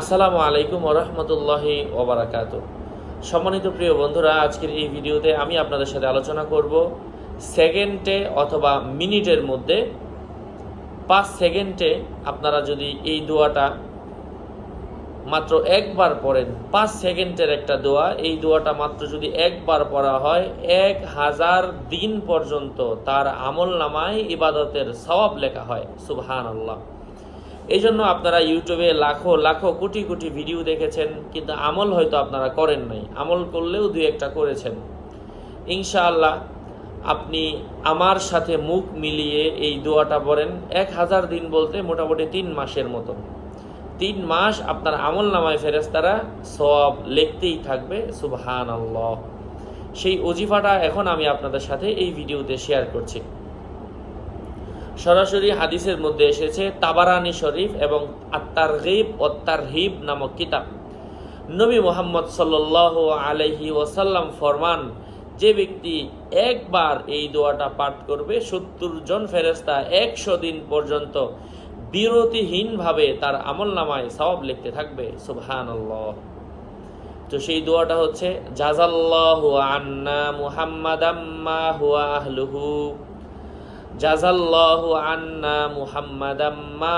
আসসালামু আলাইকুম ওরহমতুল্লাহি ওবরাকাত সম্মানিত প্রিয় বন্ধুরা, আজকের এই ভিডিওতে আমি আপনাদের সাথে আলোচনা করব সেকেন্ডে অথবা মিনিটের মধ্যে। পাঁচ সেকেন্ডে আপনারা যদি এই দোয়াটা মাত্র একবার পড়েন, পাঁচ সেকেন্ডের একটা দোয়া, এই দোয়াটা মাত্র যদি একবার পড়া হয়, এক হাজার দিন পর্যন্ত তার আমল নামায় ইবাদতের সওয়াব লেখা হয়। সুবহান আল্লাহ এই জন্য আপনারা ইউটিউবে লাখো লাখো, কোটি কোটি ভিডিও দেখেছেন, কিন্তু আমল হয়তো আপনারা করেন নাই। আমল করলেও দুই একটা করেছেন। ইনশাআল্লাহ, আপনি আমার সাথে মুখ মিলিয়ে এই দোয়াটা পড়েন। এক হাজার দিন বলতে মোটামুটি তিন মাসের মতো। তিন মাস আপনার আমল নামায় ফেরেস্তারা সব লিখতেই থাকবে সুবহান সেই অজিফাটা এখন আমি আপনাদের সাথে এই ভিডিওতে শেয়ার করছি। সরাসরি হাদিসের মধ্যে এসেছে তাবারানি শরীফ এবং আত্মার গিব অত্তার হিব নামক কিতাব। নবী মোহাম্মদ সাল্ল আলহি ওসাল্লাম ফরমান, যে ব্যক্তি একবার এই দোয়াটা পাঠ করবে, সত্তর জন ফেরেস্তা একশো দিন পর্যন্ত বিরতিহীনভাবে তার আমল নামায় সওয়াব লিখতে থাকবে। সুবহান তো সেই দোয়াটা হচ্ছে জাজাল্লাহু আন্না মুহাম্মাদাম্মা হুয়া আহলুহু। মুহাম্মাদাম্মা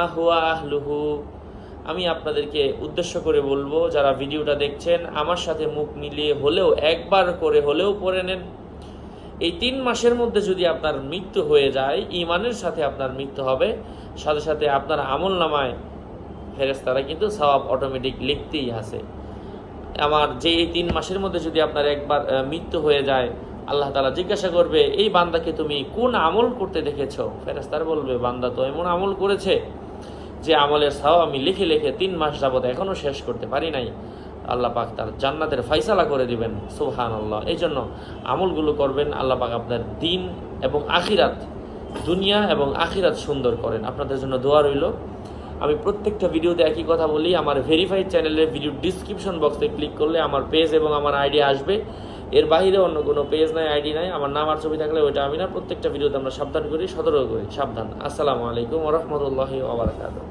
আমি আপনাদেরকে উদ্দেশ্য করে বলব, যারা ভিডিওটা দেখছেন, আমার সাথে মুখ মিলিয়ে হলেও, একবার করে হলেও পড়ে নেন। এই তিন মাসের মধ্যে যদি আপনার মৃত্যু হয়ে যায় ইমানের সাথে আপনার মৃত্যু হবে, সাথে সাথে আপনার আমল নামায় ফেরেস্তারা কিন্তু সওয়াব অটোমেটিক লিখতেই আছে। আমার যে এই তিন মাসের মধ্যে যদি আপনার একবার মৃত্যু হয়ে যায় আল্লাহ তালা জিজ্ঞাসা করবে, এই বান্দাকে তুমি কোন আমল করতে দেখেছ? ফেরেস্তার বলবে, বান্দা তো এমন আমল করেছে যে আমলের সাও আমি লিখে লিখে তিন মাস যাবৎ এখনও শেষ করতে পারি নাই। আল্লাহ পাক তার জান্নাতের ফাইসালা করে দিবেন সুবহান আল্লাহ এই জন্য আমলগুলো করবেন, আল্লাহ পাক আপনার দিন এবং আখিরাত, দুনিয়া এবং আখিরাত সুন্দর করেন। আপনাদের জন্য দোয়া রইল। আমি প্রত্যেকটা ভিডিওতে একই কথা বলি, আমার ভেরিফাইড চ্যানেলের ভিডিও ডিসক্রিপশন বক্সে ক্লিক করলে আমার পেজ এবং আমার আইডি আসবে। এর বাইরে অন্য কোনো পেজ নাই আইডি নাই, আমার নাম আর ছবি থাকলে ওইটা আমি না, প্রত্যেকটা ভিডিওতে আমরা সাবধান করি, সতর্ক করি, সাবধান। আসসালামু আলাইকুম রহমতুল্লাহি ওবরাকাতুহ